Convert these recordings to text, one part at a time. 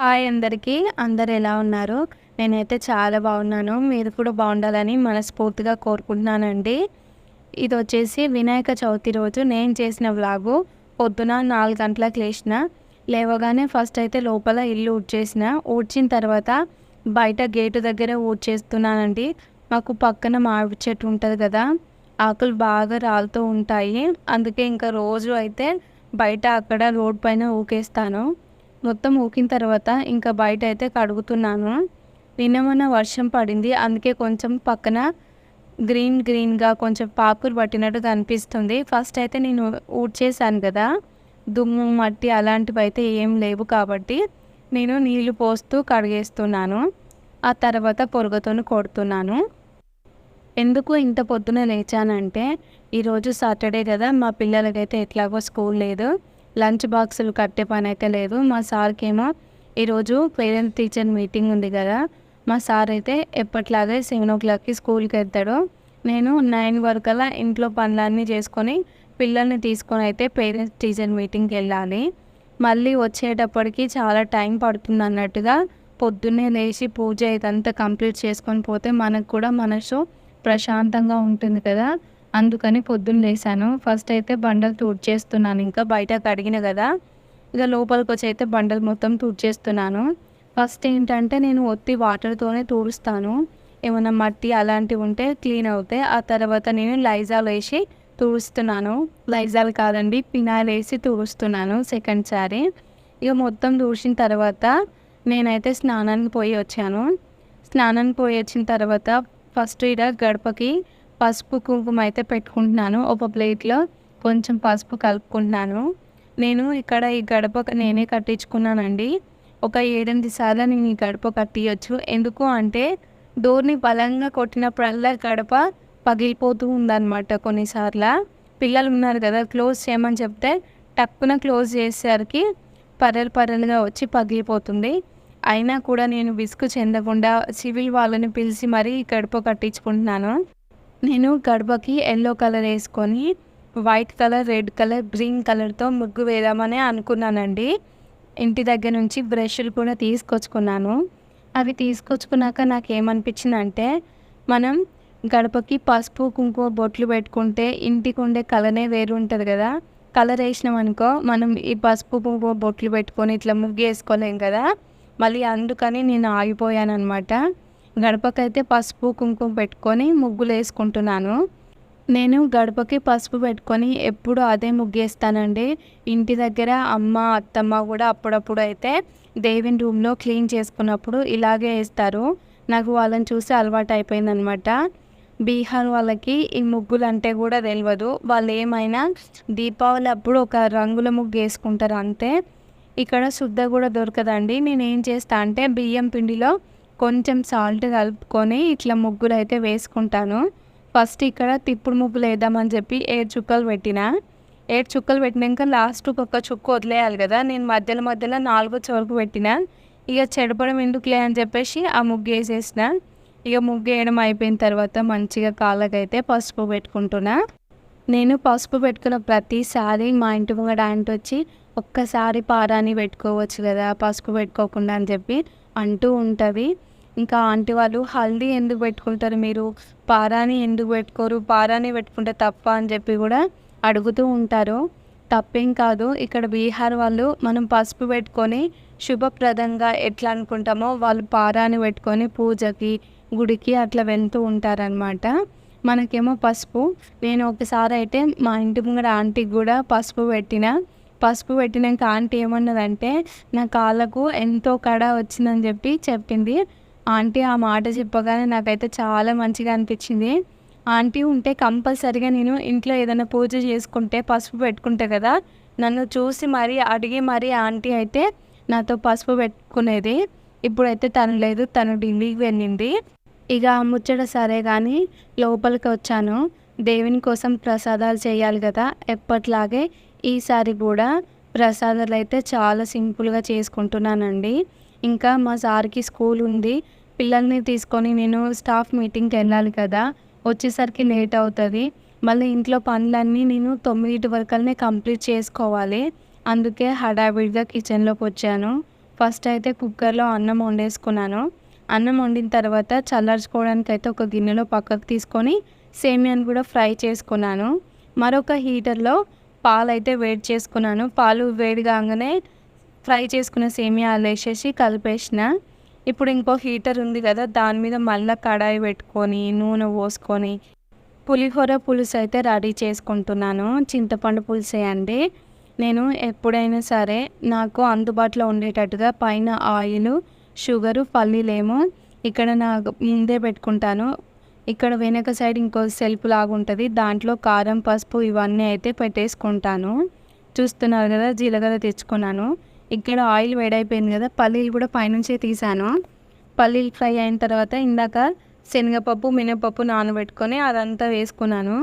Hi అందరికీ. అందరు ఎలా ఉన్నారు? నేనైతే చాలా బాగున్నాను. మీరు కూడా బాగుండాలని మనస్ఫూర్తిగా కోరుకుంటున్నానండి. ఇది వచ్చేసి వినాయక చవితి రోజు. నేను చేసిన వ్లాగు. పొద్దున నాలుగు గంటలకు లేచిన. లేవగానే ఫస్ట్ అయితే లోపల ఇల్లు ఊడ్చేసిన ఊడ్చిన తర్వాత బయట గేటు దగ్గర ఊడ్చేస్తున్నానండి మాకు పక్కన మామిడి చెట్టు ఉంటుంది కదా ఆకులు బాగా రాలుతూ ఉంటాయి. అందుకే ఇంకా రోజు అయితే బయట అక్కడ రోడ్ పైన ఊకేస్తాను. మొత్తం ఊకిన తర్వాత ఇంకా బయట అయితే కడుగుతున్నాను. నిన్న వర్షం పడింది. అందుకే కొంచెం పక్కన గ్రీన్ గ్రీన్గా కొంచెం పాకురు పట్టినట్టు కనిపిస్తుంది. ఫస్ట్ అయితే నేను ఊడ్చేసాను కదా. దుమ్ము మట్టి అలాంటివి అయితే ఏం లేవు కాబట్టి నేను నీళ్ళు పోస్తూ కడిగేస్తున్నాను. ఆ తర్వాత పొరుగుతోని కొడుతున్నాను. ఎందుకు ఇంత పొద్దున లేచానంటే ఈరోజు సాటర్డే కదా మా పిల్లలకైతే ఎట్లాగో స్కూల్ లేదు. లంచ్ బాక్సులు కట్టే పని అయితే లేదు. మా సార్కి ఏమో ఈరోజు పేరెంట్ టీచర్ మీటింగ్ ఉంది కదా మా సార్ అయితే ఎప్పట్లాగే సెవెన్ ఓ క్లాక్కి స్కూల్కి వెళ్తాడు. నేను నైన్ వరకు అలా ఇంట్లో పనులన్నీ చేసుకొని పిల్లల్ని తీసుకొని అయితే పేరెంట్స్ టీచర్ మీటింగ్కి వెళ్ళాలి. మళ్ళీ వచ్చేటప్పటికి చాలా టైం పడుతుంది అన్నట్టుగా పొద్దున్నే లేచి పూజ ఇదంతా కంప్లీట్ చేసుకొని పోతే మనకు కూడా మనసు ప్రశాంతంగా ఉంటుంది కదా. అందుకని పొద్దున్న లేసాను. ఫస్ట్ అయితే బండలు తుడిచేస్తున్నాను. ఇంకా బయట కడిగిన కదా ఇక లోపలికి వచ్చి అయితే బండలు మొత్తం తుడిచేస్తున్నాను. ఫస్ట్ ఏంటంటే నేను ఒత్తి వాటర్తోనే తుడుస్తాను. ఏమైనా మట్టి అలాంటివి ఉంటే క్లీన్ అవుతాయి. ఆ తర్వాత నేను లైజాల్ వేసి తుడుస్తున్నాను. లైజాల్ కాదండి పినాయిల్ వేసి తుడుస్తున్నాను సెకండ్ సారి. ఇక మొత్తం తుడిచిన తర్వాత నేనైతే స్నానానికి పోయి వచ్చాను. స్నానానికి పోయి వచ్చిన తర్వాత ఫస్ట్ ఇక్కడ గడపకి పసుపు కుంకుమ అయితే పెట్టుకుంటున్నాను. ఒక ప్లేట్లో కొంచెం పసుపు కలుపుకుంటున్నాను. నేను ఇక్కడ ఈ గడప నేనే కట్టించుకున్నానండి. ఒక ఏడెనిమిది సార్లు నేను ఈ గడప కట్టియచ్చు. ఎందుకు అంటే డోర్ని బలంగా కొట్టినప్పుడల్లా గడప పగిలిపోతూ ఉందన్నమాట కొన్నిసార్లు. పిల్లలు ఉన్నారు కదా క్లోజ్ చేయమని చెప్తే టక్కున క్లోజ్ చేసేసరికి పర్రెలు పర్రెలుగా వచ్చి పగిలిపోతుంది. అయినా కూడా నేను విసుగు చెందకుండా సివిల్ వాళ్ళని పిలిచి మరీ గడప కట్టించుకుంటున్నాను. నేను గడపకి ఎల్లో కలర్ వేసుకొని white colour red colour green కలర్తో ముగ్గు వేద్దామని అనుకున్నానండి. ఇంటి దగ్గర నుంచి బ్రష్లు కూడా తీసుకొచ్చుకున్నాను. అవి తీసుకొచ్చుకున్నాక నాకు ఏమనిపించిందంటే మనం గడపకి పసుపు కుంకుమ బొట్లు పెట్టుకుంటే ఇంటికి ఉండే కలరే వేరు ఉంటుంది కదా. కలర్ వేసినాం అనుకో మనం ఈ పసుపు కుంకుమ బొట్లు పెట్టుకొని ఇట్లా ముగ్గు వేసుకోలేం కదా. మళ్ళీ అందుకని నేను ఆగిపోయాను అనమాట గడపకైతే పసుపు కుంకుమ పెట్టుకొని ముగ్గులు వేసుకుంటున్నాను. నేను గడపకి పసుపు పెట్టుకొని ఎప్పుడు అదే ముగ్గేస్తానండి ఇంటి దగ్గర అమ్మ అత్తమ్మ కూడా అప్పుడప్పుడు అయితే దేవుని రూమ్లో క్లీన్ చేసుకున్నప్పుడు ఇలాగే వేస్తారు. నాకు వాళ్ళని చూసి అలవాటు అయిపోయిందనమాట. బీహార్ వాళ్ళకి ఈ ముగ్గులు అంటే కూడా తెలియదు. వాళ్ళు ఏమైనా దీపావళి అప్పుడు ఒక రంగుల ముగ్గు వేసుకుంటారు అంతే. ఇక్కడ శుద్ధ కూడా దొరకదండి. నేను ఏం చేస్తా అంటే బియ్యం పిండిలో కొంచెం సాల్ట్ కలుపుకొని ఇట్లా ముగ్గులు అయితే వేసుకుంటాను. ఫస్ట్ ఇక్కడ తిప్పుడు ముగ్గులు వేద్దామని చెప్పి ఏడు చుక్కలు పెట్టిన. ఏడు చుక్కలు పెట్టినాక లాస్ట్ ఒక చుక్క వదిలేయాలి కదా. నేను మధ్యలో మధ్యలో నాలుగో చివరకు పెట్టిన. ఇక చెడపడం ఎందుకులే అని చెప్పేసి ఆ ముగ్గు వేసేసిన. ఇక ముగ్గు వేయడం అయిపోయిన తర్వాత మంచిగా కాళ్ళకైతే పసుపు పెట్టుకుంటున్నా. నేను పసుపు పెట్టుకున్న ప్రతిసారి మా ఇంటి ముంగడ ఆంటీ వచ్చి ఒక్కసారి పారాని పెట్టుకోవచ్చు కదా పసుపు పెట్టుకోకుండా అని చెప్పి అంటూ ఉంటుంది. ఇంకా ఆంటీ వాళ్ళు హల్దీ ఎందుకు పెట్టుకుంటారు మీరు? పారాని ఎందుకు పెట్టుకోరు? పారాని పెట్టుకుంటే తప్ప అని చెప్పి కూడా అడుగుతూ ఉంటారు. తప్పేం కాదు ఇక్కడ బీహార్ వాళ్ళు మనం పసుపు పెట్టుకొని శుభప్రదంగా ఎట్లా అనుకుంటామో వాళ్ళు పారాని పెట్టుకొని పూజకి గుడికి అట్లా వెళ్తూ ఉంటారనమాట మనకేమో పసుపు. నేను ఒకసారి అయితే మా ఇంటి ముంగడ ఆంటీకి కూడా పసుపు పెట్టిన. పసుపు పెట్టినాక ఆంటీ ఏమన్నదంటే నా కాళ్ళకు ఎంతో కడ వచ్చిందని చెప్పి చెప్పింది. ఆంటీ ఆ మాట చెప్పగానే నాకైతే చాలా మంచిగా అనిపించింది. ఆంటీ ఉంటే కంపల్సరిగా నేను ఇంట్లో ఏదైనా పూజ చేసుకుంటే పసుపు పెట్టుకుంటే కదా. నన్ను చూసి మరీ అడిగి మరీ ఆంటీ అయితే నాతో పసుపు పెట్టుకునేది. ఇప్పుడైతే తను లేదు తను ఢిల్లీకి వెళ్ళింది. ఇక ముచ్చట సరే కానీ లోపలికి వచ్చాను. దేవుని కోసం ప్రసాదాలు చేయాలి కదా ఎప్పట్లాగే ఈసారి కూడా ప్రసాదాలు అయితే చాలా సింపుల్గా చేసుకుంటున్నానండి. ఇంకా మా సార్కి స్కూల్ ఉంది. పిల్లల్ని తీసుకొని నేను స్టాఫ్ మీటింగ్కి వెళ్ళాలి కదా. వచ్చేసరికి లేట్ అవుతుంది. మళ్ళీ ఇంట్లో పనులన్నీ నేను తొమ్మిది వరకల్నే కంప్లీట్ చేసుకోవాలి. అందుకే హడావిడిగా కిచెన్లోకి వచ్చాను. ఫస్ట్ అయితే కుక్కర్లో అన్నం వండేసుకున్నాను. అన్నం వండిన తర్వాత చల్లార్చుకోవడానికి అయితే ఒక గిన్నెలో పక్కకు తీసుకొని సేమియాని కూడా ఫ్రై చేసుకున్నాను. మరొక హీటర్లో పాలు అయితే వేడి చేసుకున్నాను. పాలు వేడి కాగానే ఫ్రై చేసుకున్న సేమియా వేసేసి కలిపేసిన. ఇప్పుడు ఇంకో హీటర్ ఉంది కదా దాని మీద మళ్ళీ కడాయి పెట్టుకొని నూనె పోసుకొని పులిహోర పులుసు అయితే రెడీ చేసుకుంటున్నాను. చింతపండు పులుసే అండి. నేను ఎప్పుడైనా సరే నాకు అందుబాటులో ఉండేటట్టుగా పైన ఆయిల్ షుగరు పల్లీలేమో ఇక్కడ నా ముందే పెట్టుకుంటాను. ఇక్కడ వెనక సైడ్ ఇంకో సెల్ఫ్ లాగా ఉంటుంది దాంట్లో కారం పసుపు ఇవన్నీ అయితే పెట్టేసుకుంటాను. చూస్తున్నారు కదా జీలకర్ర తెచ్చుకున్నాను. ఇక్కడ ఆయిల్ వేడైపోయింది కదా పల్లీలు కూడా పైనుంచే తీసాను. పల్లీలు ఫ్రై అయిన తర్వాత ఇందాక శనగపప్పు మినపప్పు నానబెట్టుకొని అదంతా వేసుకున్నాను.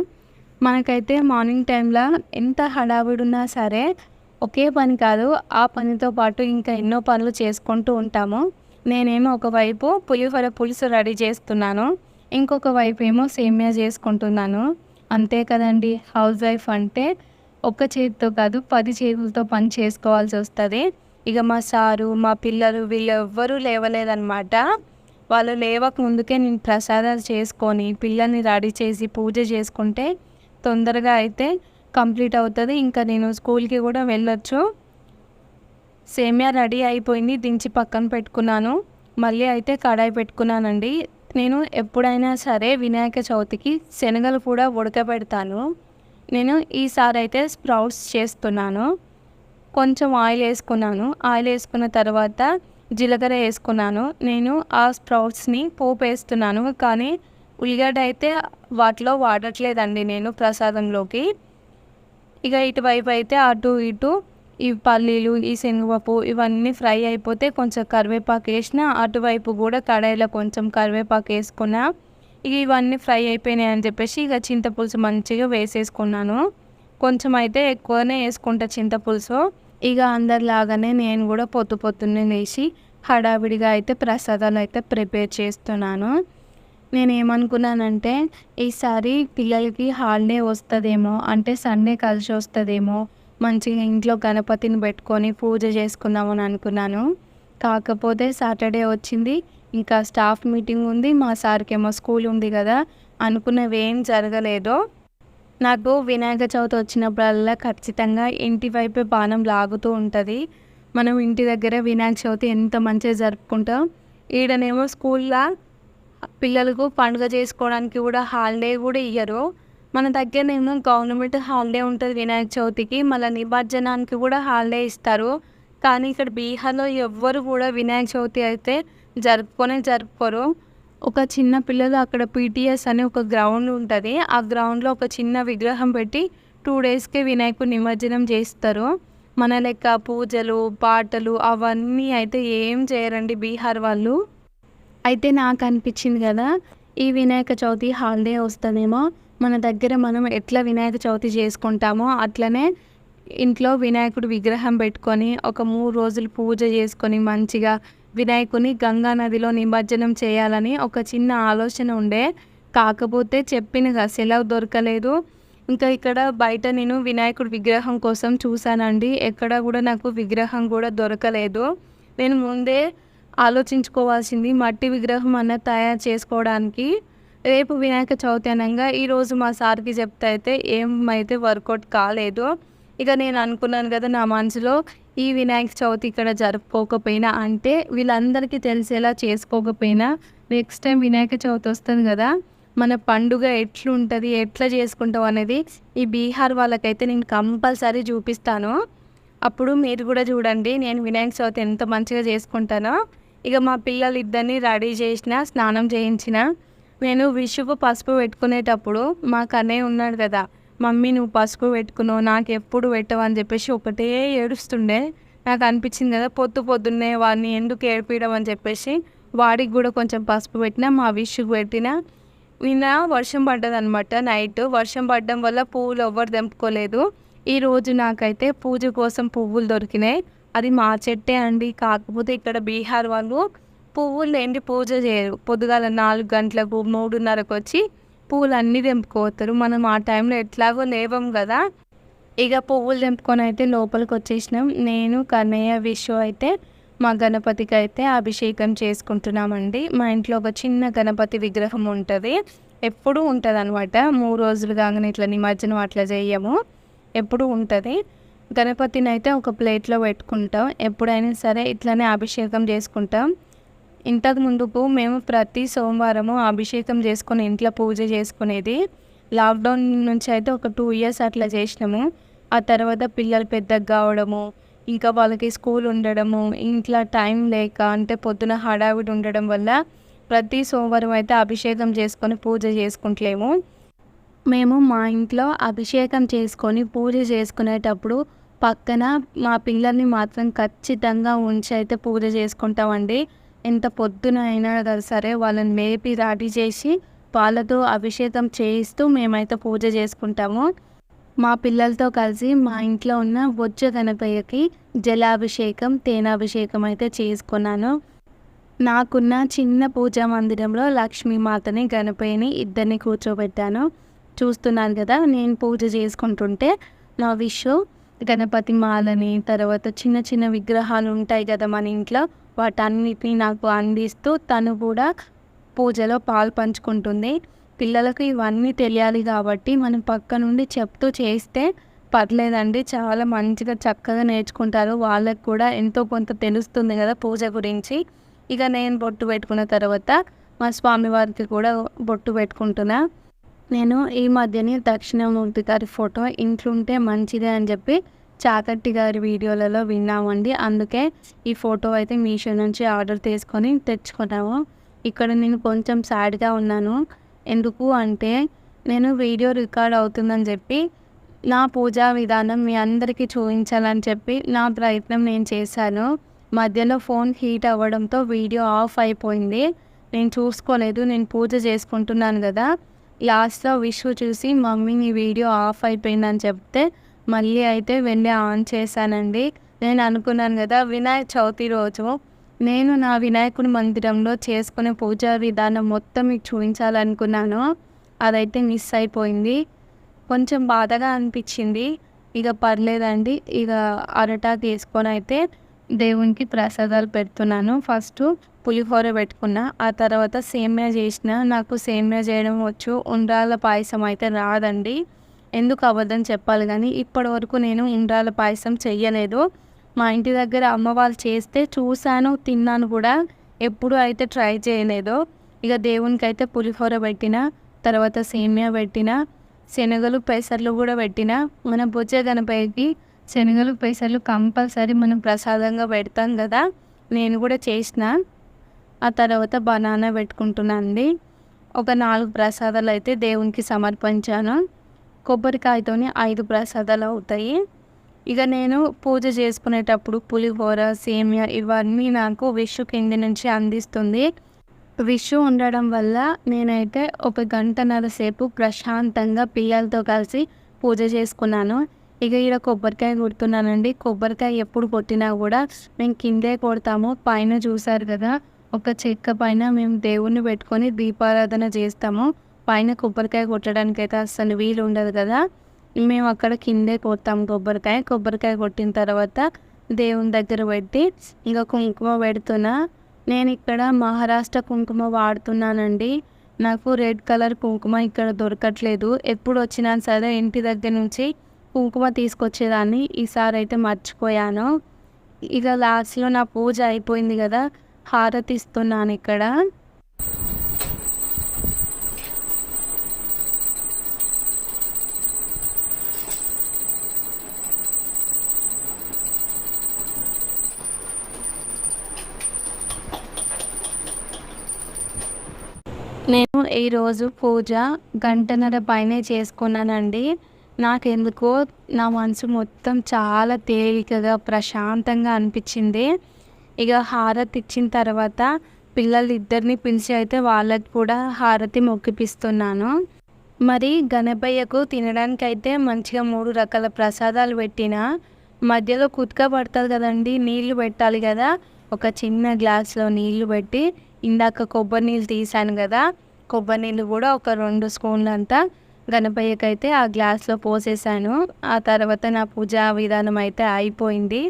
మనకైతే మార్నింగ్ టైంలో ఎంత హడావిడున్నా సరే ఒకే పని కాదు ఆ పనితో పాటు ఇంకా ఎన్నో పనులు చేసుకుంటూ ఉంటాము. నేనేమో ఒకవైపు పులిహోర పులుసు రెడీ చేస్తున్నాను ఇంకొక వైపు ఏమో సేమియా చేసుకుంటున్నాను. అంతే కదండి హౌస్ వైఫ్ అంటే ఒక్క చేతితో కాదు పది చేతులతో పని చేసుకోవాల్సి వస్తుంది. ఇక మా సారు మా పిల్లలు వీళ్ళు ఎవ్వరూ లేవలేదన్నమాట. వాళ్ళు లేవక ముందుకే నేను ప్రసాదాలు చేసుకొని పిల్లల్ని రెడీ చేసి పూజ చేసుకుంటే తొందరగా అయితే కంప్లీట్ అవుతుంది. ఇంకా నేను స్కూల్కి కూడా వెళ్ళొచ్చు. సేమియా రెడీ అయిపోయింది దించి పక్కన పెట్టుకున్నాను. మళ్ళీ అయితే కడాయి పెట్టుకున్నానండి. నేను ఎప్పుడైనా సరే వినాయక చవితికి శనగలు కూడా ఉడకబెడతాను. నేను ఈసారి అయితే స్ప్రౌట్స్ చేస్తున్నాను. కొంచెం ఆయిల్ వేసుకున్నాను. ఆయిల్ వేసుకున్న తర్వాత జీలకర్ర వేసుకున్నాను. నేను ఆ స్ప్రౌట్స్ని పోపు వేస్తున్నాను. కానీ ఉల్లిగడ్డ అయితే వాటిలో వాడట్లేదండి నేను ప్రసాదంలోకి. ఇక ఇటువైపు అయితే అటు ఇటు ఈ పల్లీలు ఈ శనగపప్పు ఇవన్నీ ఫ్రై అయిపోతే కొంచెం కరివేపాకు వేసిన అటువైపు కూడా కడాయిలో కొంచెం కరివేపాకు వేసుకున్నా ఇక ఇవన్నీ ఫ్రై అయిపోయినాయి అని చెప్పేసి ఇక చింతపులుసు మంచిగా వేసేసుకున్నాను. కొంచెం అయితే ఎక్కువనే వేసుకుంటా చింతపులుసు. ఇక అందరిలాగానే నేను కూడా పొత్తు పొద్దున్నే లేచి హడావిడిగా అయితే ప్రసాదాలు అయితే ప్రిపేర్ చేస్తున్నాను. నేను ఏమనుకున్నానంటే ఈసారి పిల్లలకి హాలిడే వస్తుందేమో అంటే సండే కలిసి వస్తుందేమో మంచిగా ఇంట్లో గణపతిని పెట్టుకొని పూజ చేసుకుందామని అనుకున్నాను. కాకపోతే సాటర్డే వచ్చింది ఇంకా స్టాఫ్ మీటింగ్ ఉంది మా సార్కి ఏమో స్కూల్ ఉంది కదా అనుకున్నవి ఏం జరగలేదు. నాకు వినాయక చవితి వచ్చినప్పుడల్లా ఖచ్చితంగా ఇంటి వైపే బాణం లాగుతూ ఉంటుంది. మనం ఇంటి దగ్గర వినాయక చవితి ఎంత మంచిగా జరుపుకుంటాం ఈడనేమో స్కూల్లో పిల్లలకు పండుగ చేసుకోవడానికి కూడా హాలిడే కూడా ఇయ్యరు. మన దగ్గరనేమో గవర్నమెంట్ హాలిడే ఉంటుంది వినాయక చవితికి మళ్ళీ నిమజ్జనానికి కూడా హాలిడే ఇస్తారు. కానీ ఇక్కడ బీహార్లో ఎవ్వరు కూడా వినాయక చవితి అయితే జరుపుకొనే జరుపుకోరు. ఒక చిన్న పిల్లలు అక్కడ పీటీఎస్ అని ఒక గ్రౌండ్ ఉంటుంది. ఆ గ్రౌండ్లో ఒక చిన్న విగ్రహం పెట్టి టూ డేస్కే వినాయకుడు నిమజ్జనం చేస్తారు. మన లెక్క పూజలు పాటలు అవన్నీ అయితే ఏం చేయరండి బీహార్ వాళ్ళు. అయితే నాకు అనిపించింది కదా ఈ వినాయక చవితి హాలిడే వస్తుందేమో. మన దగ్గర మనం ఎట్లా వినాయక చవితి చేసుకుంటామో అట్లనే ఇంట్లో వినాయకుడు విగ్రహం పెట్టుకొని ఒక మూడు రోజులు పూజ చేసుకొని మంచిగా వినాయకుని గంగా నదిలో నిమజ్జనం చేయాలని ఒక చిన్న ఆలోచన ఉండే. కాకపోతే చెప్పిన సెలవు దొరకలేదు. ఇంకా ఇక్కడ బయట నేను వినాయకుడి విగ్రహం కోసం చూశానండి. ఎక్కడ కూడా నాకు విగ్రహం కూడా దొరకలేదు. నేను ముందే ఆలోచించుకోవాల్సింది మట్టి విగ్రహం అన్న తయారు చేసుకోవడానికి. రేపు వినాయక చవితి అనగా ఈరోజు మా సార్కి చెప్తే అయితే ఏమైతే వర్కౌట్ కాలేదు. ఇక నేను అనుకున్నాను కదా నా మనసులో ఈ వినాయక చవితి ఇక్కడ జరుపుకోకపోయినా అంటే వీళ్ళందరికీ తెలిసేలా చేసుకోకపోయినా నెక్స్ట్ టైం వినాయక చవితి వస్తుంది కదా మన పండుగ ఎట్లుంటుంది ఎట్లా చేసుకుంటాం అనేది ఈ బీహార్ వాళ్ళకైతే నేను కంపల్సరీ చూపిస్తాను. అప్పుడు మీరు కూడా చూడండి నేను వినాయక చవితి ఎంత మంచిగా చేసుకుంటానో. ఇక మా పిల్లలు ఇద్దరిని రెడీ చేసిన స్నానం చేయించిన నేను విషువు పసుపు పెట్టుకునేటప్పుడు మా కన్నయ్య ఉన్నాడు కదా మమ్మీ నువ్వు పసుపు పెట్టుకున్నావు నాకు ఎప్పుడు పెట్టవు? అని చెప్పేసి ఒకటే ఏడుస్తుండే. నాకు అనిపించింది కదా పొద్దు పొద్దున్నే వాడిని ఎందుకు ఏడిపించడం అని చెప్పేసి వాడికి కూడా కొంచెం పసుపు పెట్టిన మా విషుకు పెట్టిన. నిన్న వర్షం పడ్డదనమాట నైట్. వర్షం పడడం వల్ల పువ్వులు ఎవ్వరు తెంపుకోలేదు. ఈరోజు నాకైతే పూజ కోసం పువ్వులు దొరికినాయి. అది మా చెట్టే అండి. కాకపోతే ఇక్కడ బీహార్ వాళ్ళు పువ్వులు ఏంటి పూజ చేయరు. పొద్దుగాల నాలుగు గంటలకు మూడున్నరకు వచ్చి పువ్వులన్నీ తెంపుకోతారు. మనం ఆ టైంలో ఎట్లాగో లేవం కదా. ఇక పువ్వులు తెంపుకొని అయితే లోపలికి వచ్చేసినాం. నేను కన్నయ్య విషు అయితే మా గణపతికి అయితే అభిషేకం చేసుకుంటున్నామండి. మా ఇంట్లో ఒక చిన్న గణపతి విగ్రహం ఉంటుంది. ఎప్పుడూ ఉంటుంది అనమాట మూడు రోజులు కాగానే ఇట్లా నిమజ్జనం అట్లా చేయము. ఎప్పుడూ ఉంటుంది. గణపతిని అయితే ఒక ప్లేట్లో పెట్టుకుంటాం. ఎప్పుడైనా సరే ఇట్లనే అభిషేకం చేసుకుంటాం. ఇంతకు ముందుకు మేము ప్రతి సోమవారము అభిషేకం చేసుకుని ఇంట్లో పూజ చేసుకునేది. లాక్డౌన్ నుంచి అయితే ఒక టూ ఇయర్స్ అట్లా చేసినాము. ఆ తర్వాత పిల్లలు పెద్దగా కావడము ఇంకా వాళ్ళకి స్కూల్ ఉండడము ఇంట్లో టైం లేక అంటే పొద్దున హడావిడి ఉండడం వల్ల ప్రతి సోమవారం అయితే అభిషేకం చేసుకొని పూజ చేసుకుంటలేము. మేము మా ఇంట్లో అభిషేకం చేసుకొని పూజ చేసుకునేటప్పుడు పక్కన మా పిల్లల్ని మాత్రం ఖచ్చితంగా ఉంచి అయితే పూజ చేసుకుంటామండి. ఎంత పొద్దున అయినా కదా సరే వాళ్ళని మేపి రెడీ చేసి పాలతో అభిషేకం చేయిస్తూ మేమైతే పూజ చేసుకుంటాము. మా పిల్లలతో కలిసి మా ఇంట్లో ఉన్న బొజ్జ గణపయ్యకి జలాభిషేకం తేనాభిషేకం అయితే చేసుకున్నాను. నాకున్న చిన్న పూజా మందిరంలో లక్ష్మీమాతని గణపయ్యని ఇద్దరిని కూర్చోబెట్టాను. చూస్తున్నాను కదా నేను పూజ చేసుకుంటుంటే నా విషు గణపతి మాలని తర్వాత చిన్న చిన్న విగ్రహాలు ఉంటాయి కదా మన ఇంట్లో వాటన్నిటిని నాకు అందిస్తూ తను కూడా పూజలో పాలు పంచుకుంటుంది. పిల్లలకు ఇవన్నీ తెలియాలి కాబట్టి మనం పక్క నుండి చెప్తూ చేస్తే పర్లేదండి. చాలా మంచిగా చక్కగా నేర్చుకుంటారు. వాళ్ళకి కూడా ఎంతో కొంత తెలుస్తుంది కదా పూజ గురించి. ఇక నేను బొట్టు పెట్టుకున్న తర్వాత మా స్వామివారికి కూడా బొట్టు పెట్టుకుంటున్నా. నేను ఈ మధ్యనే దక్షిణామూర్తి గారి ఫోటో ఇంట్లో ఉంటే మంచిదే అని చెప్పి చాకట్టి గారి వీడియోలలో విన్నామండి. అందుకే ఈ ఫోటో అయితే మీషో నుంచి ఆర్డర్ తీసుకొని తెచ్చుకున్నాము. ఇక్కడ నేను కొంచెం సాడ్గా ఉన్నాను. ఎందుకు అంటే నేను వీడియో రికార్డ్ అవుతుందని చెప్పి నా పూజా విధానం మీ అందరికీ చూపించాలని చెప్పి నా ప్రయత్నం నేను చేశాను. మధ్యలో ఫోన్ హీట్ అవ్వడంతో వీడియో ఆఫ్ అయిపోయింది. నేను చూసుకోలేదు నేను పూజ చేసుకుంటున్నాను కదా. లాస్ట్లో విషు చూసి మమ్మీ నీ వీడియో ఆఫ్ అయిపోయిందని చెప్తే మళ్ళీ అయితే వెళ్ళి ఆన్ చేశానండి. నేను అనుకున్నాను కదా వినాయక చవితి రోజు. నేను నా వినాయకుడి మందిరంలో చేసుకునే పూజా విధానం మొత్తం మీకు చూపించాలనుకున్నాను. అదైతే మిస్ అయిపోయింది. కొంచెం బాధగా అనిపించింది. ఇక పర్లేదండి. ఇక అరటా తీసుకొని అయితే దేవునికి ప్రసాదాలు పెడుతున్నాను. ఫస్ట్ పులిహోర పెట్టుకున్నా ఆ తర్వాత సేమ్యా చేసిన. నాకు సేమ్యా చేయడం వచ్చు ఉండ్రాల పాయసం అయితే రాదండి. ఎందుకు అవ్వదని చెప్పాలి కానీ ఇప్పటి వరకు నేను ఉండ్రాల పాయసం చెయ్యలేదు. మా ఇంటి దగ్గర అమ్మ వాళ్ళు చేస్తే చూశాను తిన్నాను కూడా. ఎప్పుడు అయితే ట్రై చేయలేదో. ఇక దేవునికి అయితే పులిహోర పెట్టిన తర్వాత సేమియా పెట్టిన శనగలు పెసర్లు కూడా పెట్టిన మన బొజ్జ గణపతికి శనగలు పెసర్లు కంపల్సరీ మనం ప్రసాదంగా పెడతాం కదా. నేను కూడా చేసిన. ఆ తర్వాత బనానా పెట్టుకుంటున్నానండి ఒక నాలుగు ప్రసాదాలు అయితే దేవునికి సమర్పించాను. కొబ్బరికాయతోని ఐదు ప్రసాదాలు అవుతాయి. ఇక నేను పూజ చేసుకునేటప్పుడు పులిహోర సేమియా ఇవన్నీ నాకు విషు కింది నుంచి అందిస్తుంది. విషు ఉండడం వల్ల నేనైతే ఒక గంటన్నర సేపు ప్రశాంతంగా పిల్లలతో కలిసి పూజ చేసుకున్నాను. ఇక ఇక్కడ కొబ్బరికాయ కొడుతున్నానండి. కొబ్బరికాయ ఎప్పుడు కొట్టినా కూడా మేము కిందే కొడతాము. పైన చూసారు కదా ఒక చెక్క పైన మేము దేవుణ్ణి పెట్టుకొని దీపారాధన చేస్తాము. పైన కొబ్బరికాయ కొట్టడానికి అయితే అస్సలు వీలు ఉండదు కదా. మేము అక్కడ కిందే కొడతాం కొబ్బరికాయ. కొబ్బరికాయ కొట్టిన తర్వాత దేవుని దగ్గర పెట్టి ఇంకా కుంకుమ పెడుతున్నా. నేను ఇక్కడ మహారాష్ట్ర కుంకుమ వాడుతున్నానండి. నాకు రెడ్ కలర్ కుంకుమ ఇక్కడ దొరకట్లేదు. ఎప్పుడు వచ్చినా సరే ఇంటి దగ్గర నుంచి కుంకుమ తీసుకొచ్చేదాన్ని. ఈసారి అయితే మర్చిపోయాను. ఇక లాస్ట్లో నా పూజ అయిపోయింది కదా. హారతి ఇస్తున్నాను ఇక్కడ నేను ఈరోజు పూజ గంటన్నర పైనే చేసుకున్నానండి. నాకెందుకో నా మనసు మొత్తం చాలా తేలికగా ప్రశాంతంగా అనిపించింది. ఇక హారతి ఇచ్చిన తర్వాత పిల్లలు ఇద్దరిని పిలిచి అయితే వాళ్ళకి కూడా హారతి మొక్కిపిస్తున్నాను. మరి గణపయ్యకు తినడానికి అయితే మంచిగా మూడు రకాల ప్రసాదాలు పెట్టిన. మధ్యలో కుతుక పడుతుంది కదండి నీళ్ళు పెట్టాలి కదా. ఒక చిన్న గ్లాస్లో నీళ్ళు పెట్టి ఇందాక కొబ్బరి నీళ్ళు తీసాను కదా. కొబ్బరి నీళ్ళు కూడా ఒక రెండు స్పూన్లు అంతా గణపయ్యకైతే ఆ గ్లాస్లో పోసేసాను. ఆ తర్వాత నా పూజా విధానం అయితే అయిపోయింది.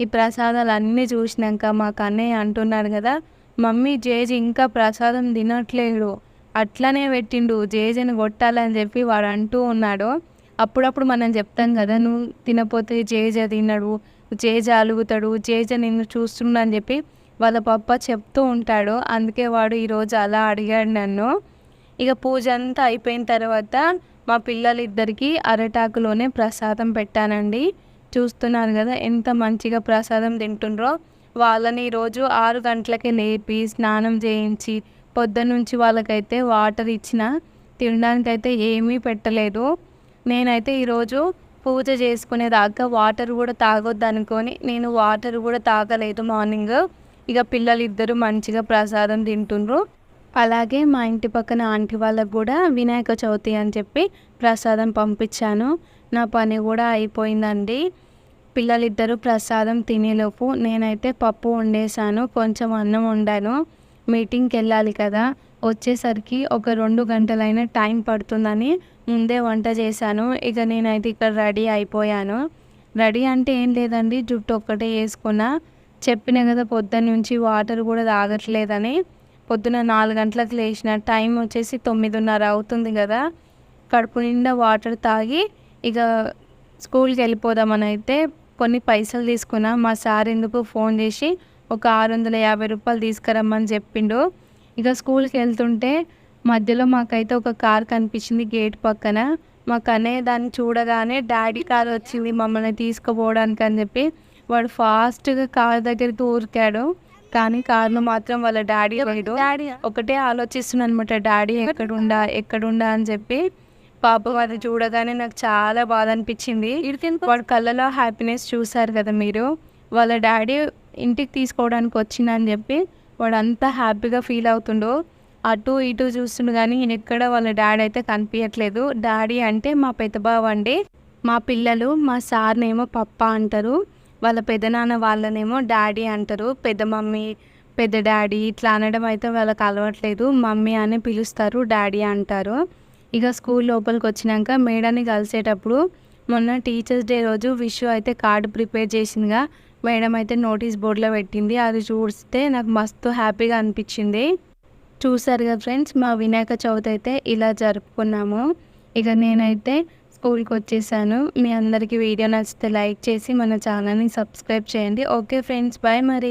ఈ ప్రసాదాలు అన్నీ చూసినాక మా కన్నయ్య అంటున్నాడు కదా మమ్మీ జేజి ఇంకా ప్రసాదం తినట్లేడు అట్లనే పెట్టిండు జేజని కొట్టాలని చెప్పి వాడు అంటూ ఉన్నాడు. అప్పుడప్పుడు మనం చెప్తాం కదా నువ్వు తినపోతే జేజ తినడు జేజ అలుగుతాడు జేజ నిన్ను చూస్తుండ అని చెప్పి వాళ్ళ పప్ప చెప్తూ ఉంటాడు. అందుకే వాడు ఈరోజు అలా అడిగాడు నన్ను. ఇక పూజ అంతా అయిపోయిన తర్వాత మా పిల్లలిద్దరికీ అరటాకులోనే ప్రసాదం పెట్టానండి. చూస్తున్నారు కదా ఎంత మంచిగా ప్రసాదం తింటుండ్రో. వాళ్ళని ఈరోజు ఆరు గంటలకే లేపి స్నానం చేయించి పొద్దున్నుంచి వాళ్ళకైతే వాటర్ ఇచ్చిన తినడానికైతే ఏమీ పెట్టలేదు. నేనైతే ఈరోజు పూజ చేసుకునేదాకా వాటర్ కూడా తాగొద్దు అనుకొని నేను వాటర్ కూడా తాగలేదు మార్నింగ్. ఇక పిల్లలు ఇద్దరు మంచిగా ప్రసాదం తింటుండ్రు. అలాగే మా ఇంటి పక్కన ఆంటీ వాళ్ళకు కూడా వినాయక చవితి అని చెప్పి ప్రసాదం పంపించాను. నా పని కూడా అయిపోయిందండి. పిల్లలిద్దరూ ప్రసాదం తినేలోపు నేనైతే పప్పు వండేసాను కొంచెం అన్నం వండాను. మీటింగ్కి వెళ్ళాలి కదా వచ్చేసరికి ఒక రెండు గంటలైన టైం పడుతుందని ముందే వంట చేశాను. ఇక నేనైతే ఇక్కడ రెడీ అయిపోయాను. రెడీ అంటే ఏం లేదండి జుట్టు ఒక్కటే వేసుకున్నా. చెప్పిన కదా పొద్దున్న నుంచి వాటర్ కూడా తాగట్లేదని. పొద్దున నాలుగు గంటలకు లేచిన టైం వచ్చేసి తొమ్మిదిన్నర అవుతుంది కదా. కడుపు నిండా వాటర్ తాగి ఇక స్కూల్కి వెళ్ళిపోదామని అయితే కొన్ని పైసలు తీసుకున్నా. మా సార్ ఎందుకు ఫోన్ చేసి ఒక ఆరు వందల యాభై రూపాయలు తీసుకురమ్మని చెప్పిండు. ఇక స్కూల్కి వెళ్తుంటే మధ్యలో మాకైతే ఒక కార్ కనిపించింది గేట్ పక్కన. మాకు అనే దాన్ని చూడగానే డాడీ కార్ వచ్చింది మమ్మల్ని తీసుకుపోవడానికి అని చెప్పి వాడు ఫాస్ట్గా కార్ దగ్గరికి ఊరికాడు. కానీ కార్లో మాత్రం వాళ్ళ డాడీ లేడు. డాడీ ఒకటే ఆలోచిస్తున్నాను అనమాట డాడీ ఎక్కడుండా? ఎక్కడుండా? అని చెప్పి పాపం అది చూడగానే నాకు చాలా బాధ అనిపించింది వాడు కళ్ళలో హ్యాపీనెస్ చూసారు కదా మీరు. వాళ్ళ డాడీ ఇంటికి తీసుకోవడానికి వచ్చిందని చెప్పి వాడు అంతా హ్యాపీగా ఫీల్ అవుతుండో. అటు ఇటు చూస్తుండు కానీ ఎక్కడ వాళ్ళ డాడీ అయితే కనిపించట్లేదు డాడీ అంటే మా పెద్ద బావ అండి. మా పిల్లలు మా సార్నేమో పప్ప అంటారు. వాళ్ళ పెదనాన్న వాళ్ళనేమో డాడీ అంటారు. పెద్ద మమ్మీ పెద్ద డాడీ ఇట్లా అనడం అయితే వాళ్ళకి అలవట్లేదు. మమ్మీ అని పిలుస్తారు డాడీ అంటారు. ఇక స్కూల్ లోపలికి వచ్చినాక మేడాన్ని కలిసేటప్పుడు మొన్న టీచర్స్ డే రోజు విషు అయితే కార్డు ప్రిపేర్ చేసిందిగా. మేడం అయితే నోటీస్ బోర్డులో పెట్టింది. అది చూస్తే నాకు మస్తు హ్యాపీగా అనిపించింది. చూసారు కదా ఫ్రెండ్స్ మా వినాయక చవితి అయితే ఇలా జరుపుకున్నాము. ఇక నేనైతే స్కూల్కి వచ్చేసాను మీ అందరికీ వీడియో నచ్చితే లైక్ చేసి మన ఛానల్ని సబ్స్క్రైబ్ చేయండి. ఓకే ఫ్రెండ్స్ బాయ్ మరి.